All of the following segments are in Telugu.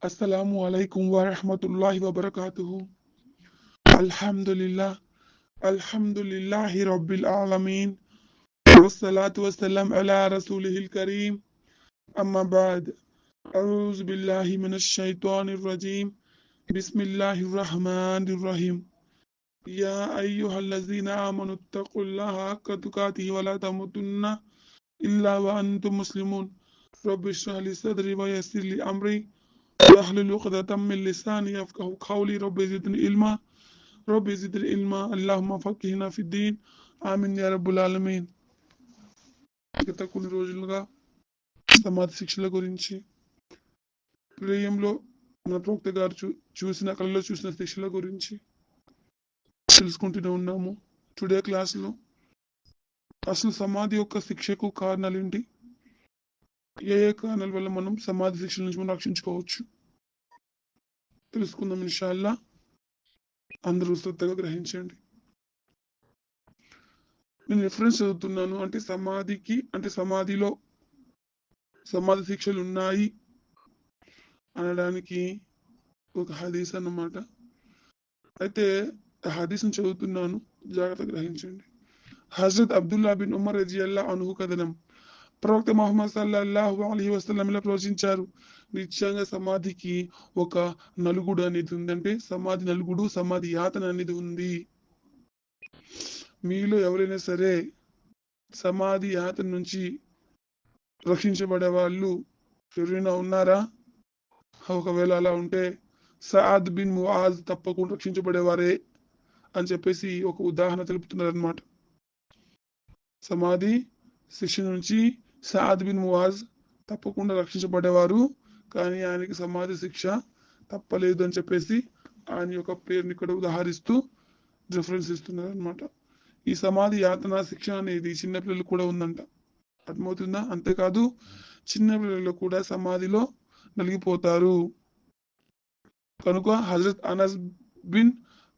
السلام عليكم ورحمة الله وبركاته. الحمد لله الحمد لله رب العالمين. والصلاة والسلام على رسوله الكريم. أما بعد أعوذ بالله من الشيطان الرجيم. بسم الله الرحمن الرحيم. يا أيها الذين آمنوا اتقوا الله حق تقاته ولا تموتن إلا وأنتم مسلمون. رب اشرح لي صدري ويسر لي أمري. واحلل عقدة من لساني يفقه قولي رب زدني علما رب زدني علما اللهم فقهنا في الدين ఆమెన్ యా రబ్బుల్ ఆలమీన్ గత కొన్ని రోజులుగా సమాధి శిక్షల గురించి ప్రేయంలో మన ప్రవక్త గారు చూ చూసిన కళలో చూసిన శిక్షల గురించి తెలుసుకుంటూనే ఉన్నాము టుడే క్లాస్లో అసలు సమాధి యొక్క శిక్షకు కారణాలు ఏంటి ఏ ఏ కారణాల వల్ల మనం సమాధి శిక్షల నుంచి మనం రక్షించుకోవచ్చు. తెలుసుకుందాం ఇన్షాల్లా అందరూ శ్రద్ధగా గ్రహించండి. నేను రిఫరెన్స్ చదువుతున్నాను. అంటే సమాధికి అంటే సమాధిలో సమాధి శిక్షలు ఉన్నాయి అనడానికి ఒక హదీస్ అన్నమాట. అయితే ఆ హదీస్ని చదువుతున్నాను. జాగ్రత్త గ్రహించండి. హజరత్ అబ్దుల్లా బిన్ ఉమర్ రజియల్లా అనుహు కథనం. ప్రవక్త మహమ్మద్ సల్లల్లాహు అలీ వసలంలో ప్రవచించారు. నిత్యంగా సమాధికి ఒక నలుగుడు అనేది ఉందంటే సమాధి నలుగుడు సమాధి యాతన అనేది ఉంది. మీలో ఎవరైనా సరే సమాధి యాతన నుంచి రక్షించబడే వాళ్ళు ఎవరైనా ఉన్నారా? ఒకవేళ అలా ఉంటే సఆద్ బిన్ ముఆజ్ తప్పకుండా రక్షించబడేవారే అని చెప్పేసి ఒక ఉదాహరణ తెలుపుతున్నారు అనమాట సమాధి శిక్ష నుంచి సాద్ బిన్ మువాజ్ తప్పకుండా రక్షించబడేవారు కానీ ఆయనకి సమాధి శిక్ష తప్పలేదు అని చెప్పేసి ఆయన యొక్క పేరుని ఇక్కడ ఉదాహరిస్తూ రిఫరెన్స్ ఇస్తున్నారు అనమాట ఈ సమాధి యాతన శిక్ష అనేది చిన్నపిల్లలు కూడా ఉందంట. అర్థమవుతుందా? అంతేకాదు చిన్నపిల్లలు కూడా సమాధిలో నలిగిపోతారు. కనుక హజరత్ అనస్ బిన్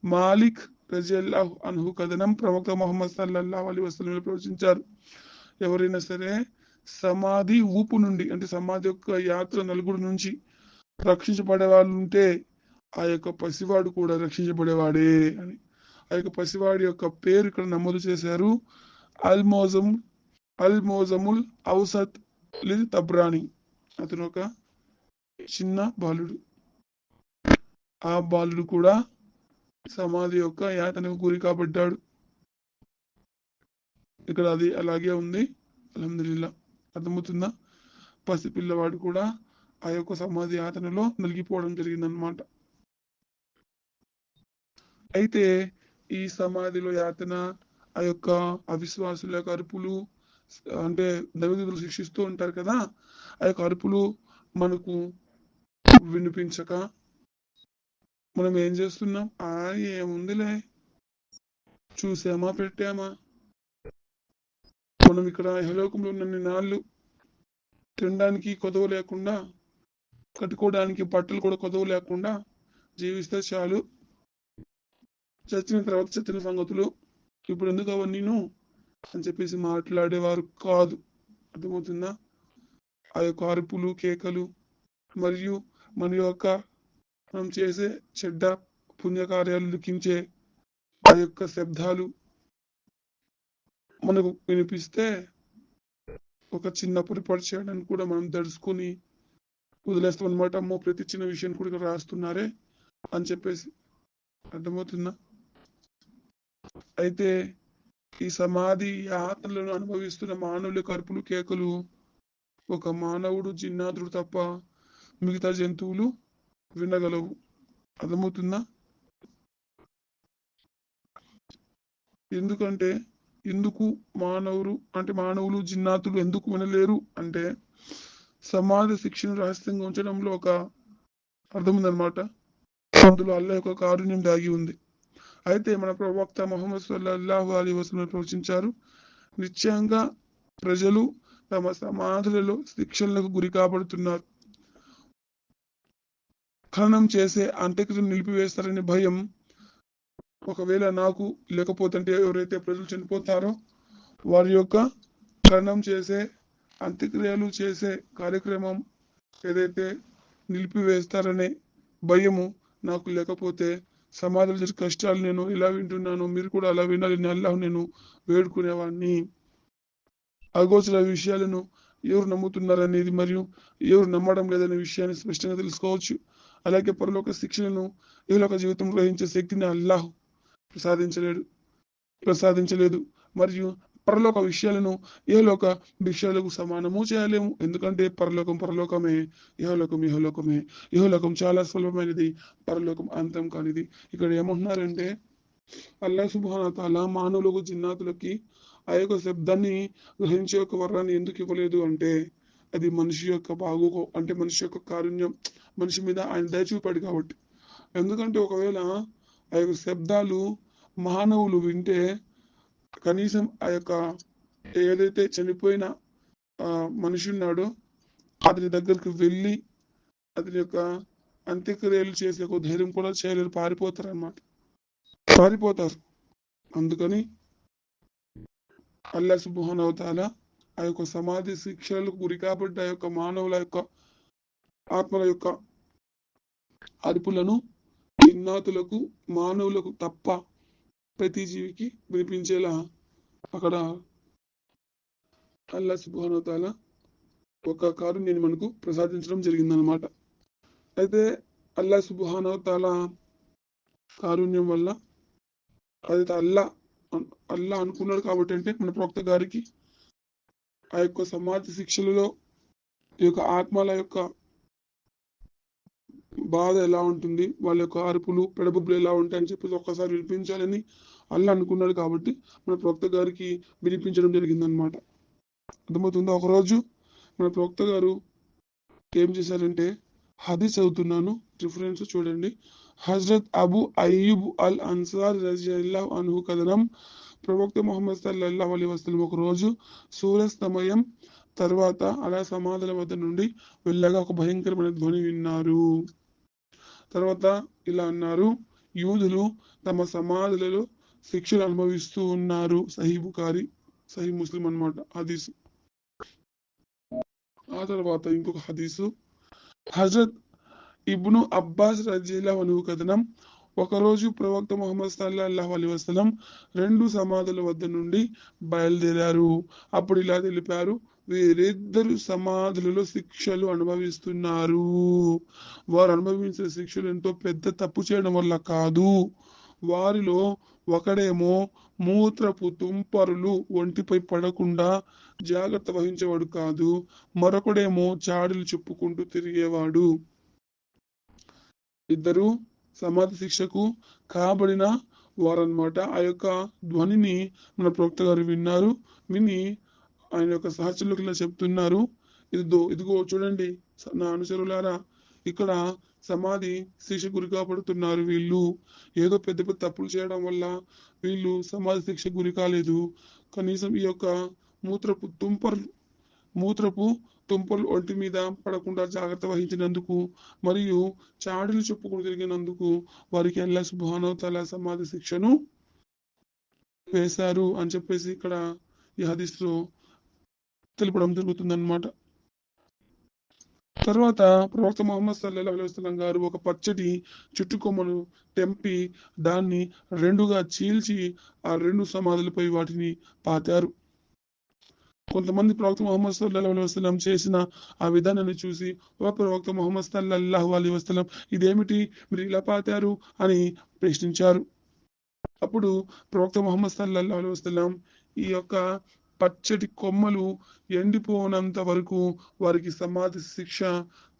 మాలిక్ రజియల్లాహు అన్హు కథనం ప్రవక్త మొహమ్మద్ సల్లల్లాహు అలీ వసలం ప్రవచించారు. ఎవరైనా సరే సమాధి ఊపు నుండి అంటే సమాధి యొక్క యాత్ర నలుగురు నుంచి రక్షించబడే వాళ్ళు ఉంటే ఆ యొక్క పసివాడు కూడా రక్షించబడేవాడే అని. ఆ యొక్క పసివాడి యొక్క పేరు ఇక్కడ నమోదు చేశారు. అల్మోజం అల్మోజముల్ ఔసత్ లిల్ తబ్రాని. అతను ఒక చిన్న బాలుడు. ఆ బాలుడు కూడా సమాధి యొక్క యాతనకు గురి కాబడ్డాడు. ఇక్కడ అది అలాగే ఉంది. అలహదుల్లా అర్థమవుతుందా? పసి పిల్లవాడు కూడా ఆ యొక్క సమాధి యాతనలో నలిగిపోవడం జరిగిందనమాట అయితే ఈ సమాధిలో యాతన ఆ యొక్క అవిశ్వాసుల యొక్క అరుపులు అంటే దైవదూతలు శిక్షిస్తూ ఉంటారు కదా ఆ యొక్క అరుపులు మనకు వినిపించక మనం ఏం చేస్తున్నాం? ఆ ఏముందిలే చూసామా పెట్టామా? మనం ఇక్కడ యహలోకంలో ఉన్న నాళ్ళు తినడానికి కొదవ లేకుండా కట్టుకోవడానికి బట్టలు కూడా కొదవ లేకుండా జీవిస్తే చాలు. చచ్చిన తర్వాత చచ్చిన సంగతులు ఇప్పుడు ఎందుకు అవన్నీను అని చెప్పేసి మాట్లాడేవారు కాదు. అర్థమవుతుందా? ఆ యొక్క అరుపులు కేకలు మరియు మన యొక్క మనం చేసే చెడ్డ పుణ్యకార్యాలు లిఖించే ఆ యొక్క శబ్దాలు మనకు వినిపిస్తే ఒక చిన్న పొరపాటు చేయడానికి కూడా మనం దడుచుకుని వదిలేస్తాం అనమాట అమ్మో ప్రతి చిన్న విషయం కూడా రాస్తున్నారే అని చెప్పేసి అర్థమవుతుందా? అయితే ఈ సమాధి యాత్రలను అనుభవిస్తున్న మానవుల కరుపులు కేకలు ఒక మానవుడు జిన్నాదుడు తప్ప మిగతా జంతువులు వినగలవు. అర్థమవుతుందా? ఎందుకంటే ఎందుకు మానవులు అంటే మానవులు జిన్నాతులు ఎందుకు వినలేరు? అంటే సమాధి శిక్షను రహస్యంగా ఉంచడంలో ఒక అర్థం ఉందన్నమాట అందులో అల్లా యొక్క కారుణ్యం దాగి ఉంది. అయితే మన ప్రవక్త మొహమ్మద్ సల్లాహు అలీ వసలం ప్రవచించారు నిశ్చయంగా ప్రజలు తమ సమాధులలో శిక్షలకు గురి కాబడుతున్నారు. ఖననం చేసే అంత్యక్రియను నిలిపివేస్తారనే భయం ఒకవేళ నాకు లేకపోతుంటే ఎవరైతే ప్రజలు చనిపోతారో వారి యొక్క ఖననం చేసే అంత్యక్రియలు చేసే కార్యక్రమం ఏదైతే నిలిపివేస్తారనే భయము నాకు లేకపోతే సమాధులు జరిగే కష్టాలు నేను ఇలా వింటున్నాను మీరు కూడా అలా వినాలని అల్లాహ్ నేను వేడుకునేవాడిని అగోచర విషయాలను ఎవరు నమ్ముతున్నారనేది మరియు ఎవరు నమ్మడం లేదనే విషయాన్ని స్పష్టంగా తెలుసుకోవచ్చు. అలాగే పరలోక శిక్షలను ఇహలోక జీవితం గ్రహించే శక్తిని అల్లాహ్ ప్రసాదించలేడు ప్రసాదించలేదు. మరియు పరలోక విషయాలను ఏలోక విషయాలకు సమానము చేయలేము. ఎందుకంటే పరలోకం పరలోకమే యహలోకం యహలోకమే యహలోకం చాలా సులభమైనది పరలోకం అంతం కానిది. ఇక్కడ ఏమంటున్నారంటే అల్లా సుబాన మానవులకు జిన్నాతులకి ఆ యొక్క శబ్దాన్ని గ్రహించే యొక్క వరాన్ని ఎందుకు ఇవ్వలేదు అంటే అది మనిషి యొక్క బాగు అంటే మనిషి యొక్క కారుణ్యం మనిషి మీద ఆయన దయ చూపాడు కాబట్టి. ఎందుకంటే ఒకవేళ ఆ యొక్క శబ్దాలు మానవులు వింటే కనీసం ఆ యొక్క ఏదైతే చనిపోయిన ఆ మనిషి ఉన్నాడో అతని దగ్గరికి వెళ్ళి అతని యొక్క అంత్యక్రియలు చేసే ఒక ధైర్యం కూడా చేయలేరు పారిపోతారు అన్నమాట పారిపోతారు. అందుకని అల్లా అవతాల ఆ యొక్క సమాధి శిక్షలకు గురి కాబట్టి ఆ యొక్క మానవుల యొక్క ఆత్మల యొక్క అరుపులను చిన్నాతులకు మానవులకు తప్ప ప్రతి జీవికి వినిపించేలా అక్కడ అల్లా సుబహానవతాల ఒక కారుణ్యాన్ని మనకు ప్రసాదించడం జరిగిందనమాట అయితే అల్లా సుబహానవతాల కారుణ్యం వల్ల అది అల్లా అల్లా అనుకున్నాడు కాబట్టి అంటే మన ప్రవక్త గారికి ఆ యొక్క సమాజ శిక్షలలో ఈ యొక్క ఆత్మల యొక్క బాధ ఎలా ఉంటుంది వాళ్ళ యొక్క అరుపులు పెడబుబ్బులు ఎలా ఉంటాయని చెప్పేసి ఒక్కసారి వినిపించాలని అల్లా అనుకున్నాడు కాబట్టి మన ప్రవక్త గారికి వినిపించడం జరిగిందనమాట అర్థమవుతుందా? ఒకరోజు మన ప్రవక్త గారు ఏం చేశారంటే హదీస్ చదువుతున్నాను రిఫరెన్స్ చూడండి. హజరత్ అబు అయ్యూబ్ అల్ అన్సార్ రజియల్లాహు అన్హు కథనం ప్రవక్త ముహమ్మద్ సల్లల్లా అలీ వసల్లం ఒక రోజు సూర్యాస్తమయం తర్వాత అలా సమాధుల వద్ద నుండి వెళ్ళగా ఒక భయంకరమైన ధ్వని విన్నారు. తర్వాత ఇలా అన్నారు యూదులు తమ సమాధులలో శిక్షలు అనుభవిస్తూ ఉన్నారు. సహీ బుకారి సహీ ముస్లిం అనమాట హదీసు. ఆ తర్వాత ఇంకొక హదీసు. హజరత్ ఇబ్ను అబ్బాస్ రజీలా అను కథనం ఒకరోజు ప్రవక్త ముహమ్మద్ సల్లాహు అలీ వసలం రెండు సమాధుల వద్ద నుండి బయలుదేరారు. అప్పుడు ఇలా తెలిపారు వీరిద్దరు సమాధులలో శిక్షలు అనుభవిస్తున్నారు. వారు అనుభవించిన శిక్షలు ఎంతో పెద్ద తప్పు చేయడం వల్ల కాదు. వారిలో ఒకడేమో మూత్రపు తుంపరులు ఒంటిపై పడకుండా జాగ్రత్త వహించేవాడు కాదు. మరొకడేమో చాడులు చెప్పుకుంటూ తిరిగేవాడు. ఇద్దరు సమాధి శిక్షకు కాబడిన వారన్నమాట. ఆ యొక్క ధ్వనిని మన ప్రవక్త గారు విన్నారు. విని ఆయన యొక్క సహచరులకు ఇలా చెప్తున్నారు. ఇదిగో ఇదిగో చూడండి నా అనుచరులారా ఇక్కడ సమాధి శిక్ష గురి పడుతున్నారు వీళ్ళు. ఏదో పెద్ద పెద్ద తప్పులు చేయడం వల్ల వీళ్ళు సమాధి శిక్ష గురి కాలేదు. కనీసం ఈ యొక్క మూత్రపు తుంపర్లు మూత్రపు తుంపలు ఒంటి మీద పడకుండా జాగ్రత్త వహించినందుకు మరియు చాడులు చెప్పుకుని తిరిగినందుకు వారికి అల్లా సుభానవతల సమాధి శిక్షను వేశారు అని చెప్పేసి ఇక్కడ ఈ హదీస్లో తెలపడం జరుగుతుందన్నమాట. తర్వాత ప్రవక్త మొహమ్మద్ సల్లల్లాహు అలైహి గారు ఒక పచ్చటి చుట్టుకొమ్మను తెంపి దాన్ని రెండుగా చీల్చి ఆ రెండు సమాధులపై వాటిని పాతారు. కొంతమంది ప్రవక్త మొహమ్మద్ సల్లాహు అలైహి వసల్లం చేసిన ఆ విధానాన్ని చూసి ఓ ప్రవక్త ముహమ్మద్ సల్లల్లాహు అలైహి వసల్లం ఇదేమిటి? మీరు ఇలా పాతారు? అని ప్రశ్నించారు. అప్పుడు ప్రవక్త ముహమ్మద్ సల్లల్లాహు అలైహి వసల్లం ఈ యొక్క పచ్చటి కొమ్మలు ఎండిపోనంత వరకు వారికి సమాధి శిక్ష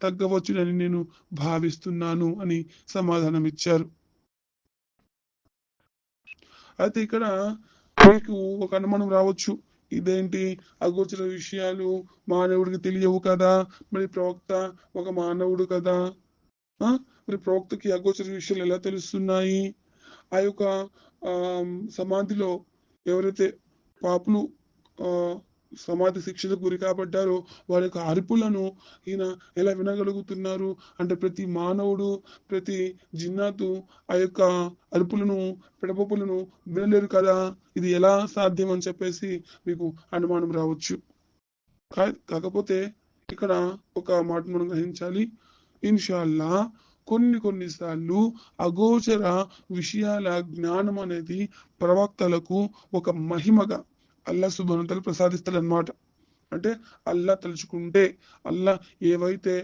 తగ్గవచ్చునని నేను భావిస్తున్నాను అని సమాధానం ఇచ్చారు అయితే ఇక్కడ మీకు ఒక అనుమానం రావచ్చు. ఇదేంటి? అగోచర విషయాలు మానవుడికి తెలియవు కదా. మరి ప్రవక్త ఒక మానవుడు కదా. మరి ప్రవక్తకి అగోచర విషయాలు ఎలా తెలుస్తున్నాయి? ఆ యొక్క సమాధిలో ఎవరైతే పాపులు సమాధి శిక్షలకు గురి కాబడ్డారో వారి యొక్క అరుపులను ఈయన ఎలా వినగలుగుతున్నారు? అంటే ప్రతి మానవుడు ప్రతి జిన్నాతు ఆ యొక్క అరుపులను పెడపప్పులను వినలేరు కదా? ఇది ఎలా సాధ్యం అని చెప్పేసి మీకు అనుమానం రావచ్చు. కాకపోతే ఇక్కడ ఒక మాట మనం గ్రహించాలి. ఇన్షాల్లా కొన్ని కొన్నిసార్లు అగోచర విషయాల జ్ఞానం అనేది ప్రవక్తలకు ఒక మహిమగా అల్లా సుబనతలు ప్రసాదిస్తాడనమాట అంటే అల్లా తలుచుకుంటే అల్లా ఏవైతే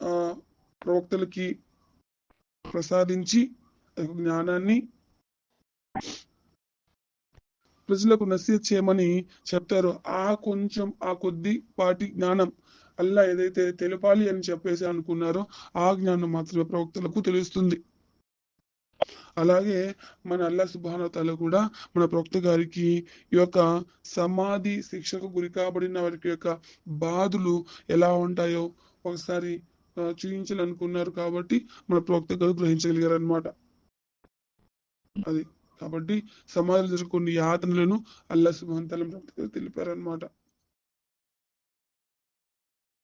ఆ ప్రవక్తలకి ప్రసాదించి జ్ఞానాన్ని ప్రజలకు నసీహత్ చేయమని చెప్తారు. ఆ కొంచెం ఆ కొద్ది పాటి జ్ఞానం అల్లా ఏదైతే తెలపాలి అని చెప్పేసి అనుకున్నారో ఆ జ్ఞానం మాత్రమే ప్రవక్తలకు తెలుస్తుంది. అలాగే మన అల్లా సుబానతాల కూడా మన ప్రవక్త గారికి ఈ యొక్క సమాధి శిక్షకు గురి కాబడిన వారికి యొక్క బాధలు ఎలా ఉంటాయో ఒకసారి చూపించాలనుకున్నారు కాబట్టి మన ప్రవక్త గారు గ్రహించగలిగారు అనమాట అది. కాబట్టి సమాధులు జరిగే కొన్ని యాతనలను అల్లా సుబాన్ తల ప్రవక్త గారు తెలిపారనమాట